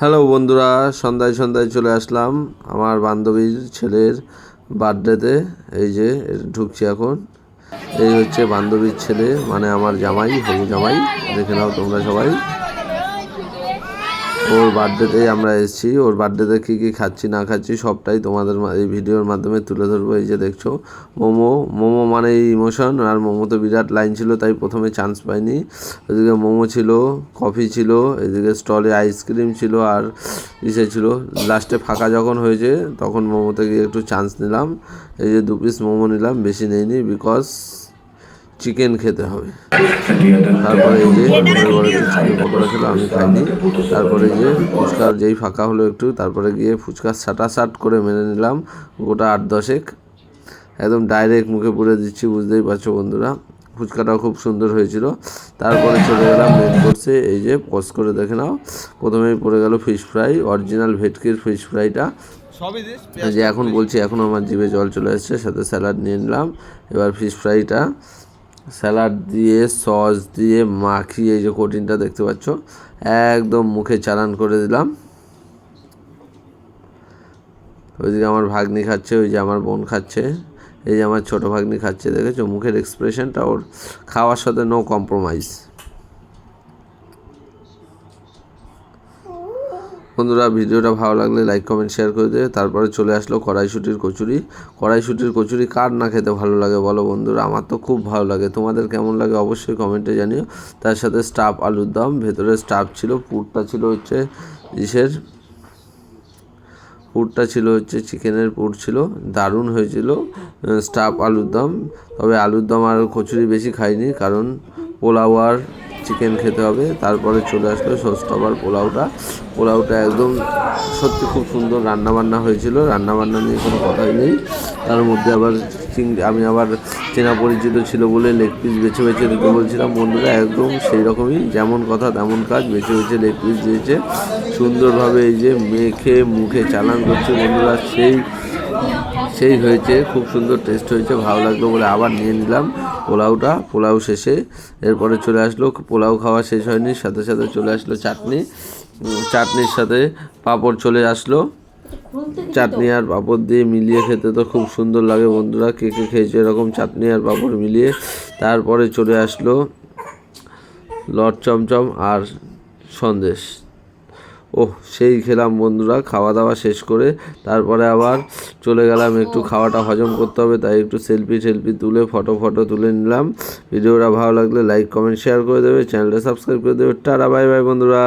Hello বন্ধুরা। সন্ধ্যায় সন্ধ্যায় চলে আসলাম আমার বান্ধবীর ছেলের বার্থডেতে। এই যে ঢুকছি এখন। এই হচ্ছে বান্ধবীর ছেলে মানে আমার জামাই হবু জামাই। দেখে নাও তোমরা সবাই। ওর বার্থডেতেই আমরা এসেছি। ওর বার্থডেতে কী কী খাচ্ছি, না খাচ্ছি সবটাই তোমাদের এই ভিডিওর মাধ্যমে তুলে ধরবো। এই যে দেখছ, মোমো। মোমো মানে ইমোশন আর মোমো তো বিরাট লাইন ছিল, তাই প্রথমে চান্স পাইনি। ওইদিকে মোমো ছিল কফি ছিল, এদিকে স্টলে আইসক্রিম ছিল, আর ইসে ছিল। লাস্টে ফাঁকা যখন হয়েছে, তখন মোমোতে গিয়ে একটু চান্স নিলাম। এই যে দু পিস মোমো নিলাম, বেশি নেইনি বিকজ চিকেন খেতে হবে। তারপরে এই যে ঘরে ঘরে চিকেন পকোড়া ছিল আমি খাইনি। তারপরে যে ফুচকা যেই ফাঁকা হলো একটু তারপরে গিয়ে ফুচকা সাটা সাট করে মেনে নিলাম গোটা আট দশেক। একদম ডাইরেক্ট মুখে পুরে দিচ্ছি বুঝতেই পারছ বন্ধুরা। ফুচকাটাও খুব সুন্দর হয়েছিল। তারপরে চলে গেলাম মেন কোর্সে এই যে পজ করে দেখে নাও। প্রথমেই পড়ে গেল ফিশ ফ্রাই অরিজিনাল ভেটকির ফিশ ফ্রাইটা যে এখন বলছি এখন আমার জিভে জল চলে আসছে সাথে স্যালাড নিয়ে নিলাম। এবার ফিশ ফ্রাইটা স্যালাড দিয়ে, সস দিয়ে, মাখিয়ে এই যে কোটিনটা দেখতে পাচ্ছ, একদম মুখে চালান করে দিলাম। ওইদিকে আমার ভাগ্নি খাচ্ছে, ওই যে আমার বোন খাচ্ছে, এই যে আমার ছোটো ভাগ্নি খাচ্ছে, দেখেছ? মুখের এক্সপ্রেশনটা ওর খাওয়ার সাথে নো কম্প্রোমাইজ বন্ধুরা, ভিডিওটা ভালো লাগলে লাইক কমেন্ট শেয়ার করে দেবে তারপরে চলে আসলো কড়াইশুটির কচুরি। কড়াইশুটির কচুরি কার না খেতে ভালো লাগে বলো বন্ধুরা? আমার তো খুব ভালো লাগে। তোমাদের কেমন লাগে অবশ্যই কমেন্টে জানিও। তার সাথে স্টাফ আলুর দম। ভেতরে স্টাফ ছিল, পুরটা ছিল হচ্ছে ইসের, পুরটা ছিল হচ্ছে চিকেনের পুর ছিল, দারুণ হয়েছিল স্টাফ আলুর দম। তবে আলুর দম আর কচুরি বেশি খাইনি, কারণ পোলাও আর চিকেন খেতে হবে। তারপরে চলে আসলো ষষ্ঠবার পোলাওটা। পোলাওটা একদম সত্যি খুব সুন্দর রান্নাবান্না হয়েছিল। রান্নাবান্না নিয়ে কোনো কথাই নেই। তার মধ্যে আবার চিংড়ি, আমি আবার চেনা পরিচিত ছিল বলে লেগ পিস বেছে বেছে দিতে বলছিলাম, বন্ধুরা, একদম সেই রকমই যেমন কথা তেমন কাজ। বেছে বেছে লেগ পিস দিয়েছে। সুন্দরভাবে এই যে মেখে, মুখে চালান করছে বন্ধুরা, সেই সেই হয়েছে, খুব সুন্দর টেস্ট হয়েছে, ভালো লাগল বলে আবার নিয়ে নিলাম পোলাওটা। পোলাও শেষে, এরপরে চলে আসলো, পোলাও খাওয়া শেষ হয়নি, সাথে সাথে চলে আসলো চাটনি। চাটনির সাথে পাঁপড় চলে আসলো। চাটনি আর পাঁপড় দিয়ে মিলিয়ে খেতে তো খুব সুন্দর লাগে বন্ধুরা, কে কে খেয়েছে এরকম চাটনি আর পাঁপড় মিলিয়ে। তারপরে চলে আসলো লট চমচম আর সন্দেশ। ওহ, সেই খেলাম বন্ধুরা খাওয়া দাওয়া শেষ করে তারপরে আবার চলে গেলাম একটু খাওয়াটা হজম করতে হবে, তাই একটু সেলফি সেলফি তুলে ফটো ফটো তুলে নিলাম। ভিডিওটা ভালো লাগলে লাইক কমেন্ট শেয়ার করে দেবে চ্যানেলটা সাবস্ক্রাইব করে দেবে। টাটা বাই বাই বন্ধুরা।